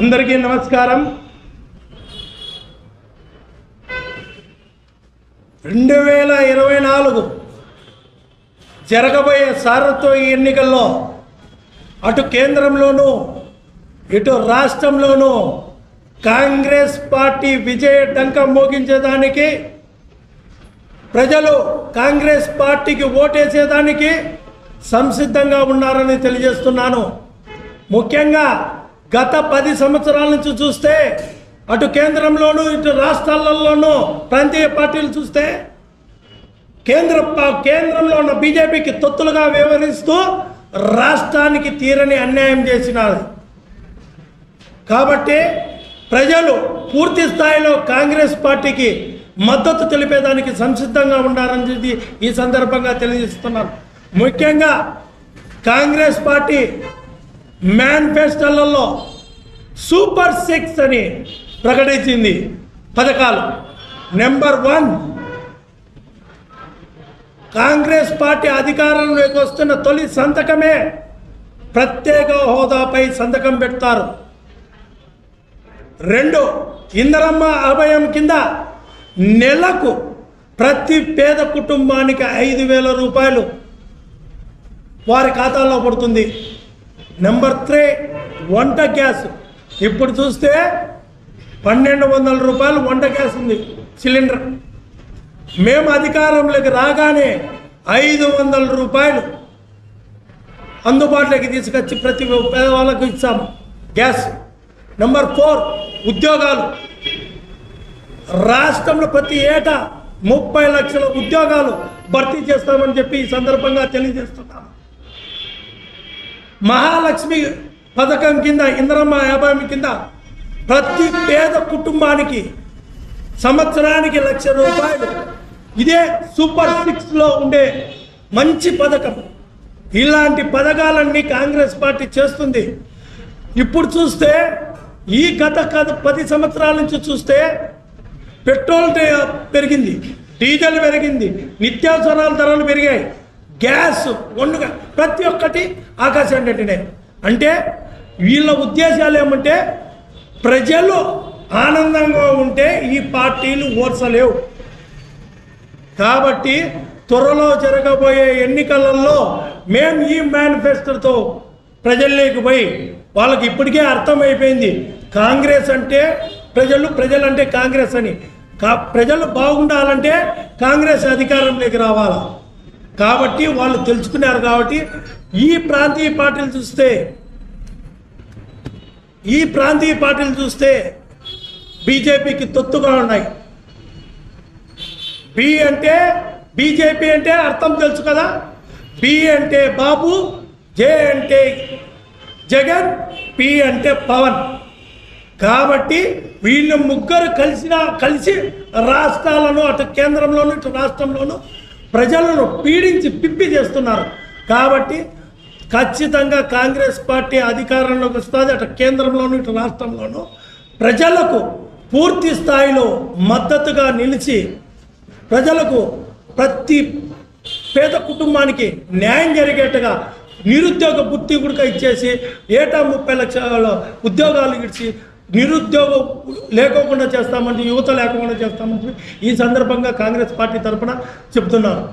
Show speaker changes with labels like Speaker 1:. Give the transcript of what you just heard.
Speaker 1: అందరికీ నమస్కారం. రెండు వేల ఇరవై నాలుగు జరగబోయే సారత్వ ఎన్నికల్లో అటు కేంద్రంలోనూ ఇటు రాష్ట్రంలోనూ కాంగ్రెస్ పార్టీ విజయ డంక మోగించేదానికి ప్రజలు కాంగ్రెస్ పార్టీకి ఓటేసేదానికి సంసిద్ధంగా ఉన్నారని తెలియజేస్తున్నాను. ముఖ్యంగా గత పది సంవత్సరాల నుంచి చూస్తే అటు కేంద్రంలోనూ ఇటు రాష్ట్రాలలోనూ ప్రాంతీయ పార్టీలు చూస్తే కేంద్ర ప- కేంద్రంలో ఉన్న బీజేపీకి తొత్తులుగా వ్యవహరిస్తూ రాష్ట్రానికి తీరని అన్యాయం చేసినారు. కాబట్టి ప్రజలు పూర్తి స్థాయిలో కాంగ్రెస్ పార్టీకి మద్దతు తెలిపేదానికి సంసిద్ధంగా ఉండాలని ఈ సందర్భంగా తెలియజేస్తున్నాను. ముఖ్యంగా కాంగ్రెస్ పార్టీ మేనిఫెస్టోలలో సూపర్ సిక్స్ అని ప్రకటించింది. పథకాలు. నెంబర్ వన్ కాంగ్రెస్ పార్టీ అధికారంలోకి వస్తున్న తొలి సంతకమే ప్రత్యేక హోదాపై సంతకం పెడతారు. రెండు ఇందరమ్మ అభయం కింద నెలకు ప్రతి పేద కుటుంబానికి ఐదు వేల రూపాయలు వారి ఖాతాల్లో పడుతుంది. నెంబర్ త్రీ వంట గ్యాస్. ఇప్పుడు చూస్తే పన్నెండు వందల రూపాయలు వంట గ్యాస్ ఉంది సిలిండర్. మేము అధికారంలోకి రాగానే ఐదు వందల రూపాయలు అందుబాటులోకి తీసుకొచ్చి ప్రతి పేదవాళ్ళకు ఇచ్చాము గ్యాస్. నెంబర్ ఫోర్ ఉద్యోగాలు. రాష్ట్రంలో ప్రతి ఏటా ముప్పై లక్షల ఉద్యోగాలు భర్తీ చేస్తామని చెప్పి ఈ సందర్భంగా తెలియజేస్తున్నాము మహాలక్ష్మి పథకం కింద ఇంద్రమ్మ యాభై కింద ప్రతి పేద కుటుంబానికి సంవత్సరానికి లక్ష రూపాయలు. ఇదే సూపర్ సిక్స్లో ఉండే మంచి పథకం. ఇలాంటి పథకాలన్నీ కాంగ్రెస్ పార్టీ చేస్తుంది. ఇప్పుడు చూస్తే ఈ గత గత పది సంవత్సరాల నుంచి చూస్తే పెట్రోల్ పెరిగింది డీజిల్ పెరిగింది నిత్యావసరాల ధరలు పెరిగాయి. గ్యాస్ వండుగా ప్రతి ఒక్కటి ఆకాశం అంటినాయి అంటే వీళ్ళ ఉద్దేశాలు ఏమంటే ప్రజలు ఆనందంగా ఉంటే ఈ పార్టీలు ఓర్చలేవు. కాబట్టి త్వరలో జరగబోయే ఎన్నికలలో మేము ఈ మేనిఫెస్టోతో ప్రజల్లోకి పోయి వాళ్ళకి ఇప్పటికే అర్థమైపోయింది. కాంగ్రెస్ అంటే ప్రజలు ప్రజలంటే కాంగ్రెస్ అని. కా ప్రజలు బాగుండాలంటే కాంగ్రెస్ అధికారంలోకి రావాలా? కాబట్టి వాళ్ళు తెలుసుకున్నారు కాబట్టి ఈ ప్రాంతీయ పార్టీలు చూస్తే ఈ ప్రాంతీయ పార్టీలు చూస్తే బీజేపీకి తొత్తుగా ఉన్నాయి. బి అంటే బీజేపీ అంటే అర్థం తెలుసు కదా? బి అంటే బాబు జే అంటే జగన్ పి అంటే పవన్. కాబట్టి వీళ్ళు ముగ్గురు కలిసిన కలిసి రాష్ట్రాలను అటు కేంద్రంలోను ఇటు రాష్ట్రంలోను ప్రజలను పీడించి పిప్పి చేస్తున్నారు. కాబట్టి ఖచ్చితంగా కాంగ్రెస్ పార్టీ అధికారంలోకి వస్తుంది. అటు కేంద్రంలోను ఇటు రాష్ట్రంలోనూ. ప్రజలకు పూర్తి స్థాయిలో మద్దతుగా నిలిచి ప్రజలకు ప్రతి పేద కుటుంబానికి న్యాయం జరిగేట్టుగా నిరుద్యోగ బుద్ధి కూడా ఇచ్చేసి ఏటా ముప్పై లక్షల ఉద్యోగాలు ఇచ్చి నిరుద్యోగం లేకోకుండా చేస్తామని యువత లేకుండా చేస్తామని ఈ సందర్భంగా కాంగ్రెస్ పార్టీ తరఫున చెప్తున్నారు.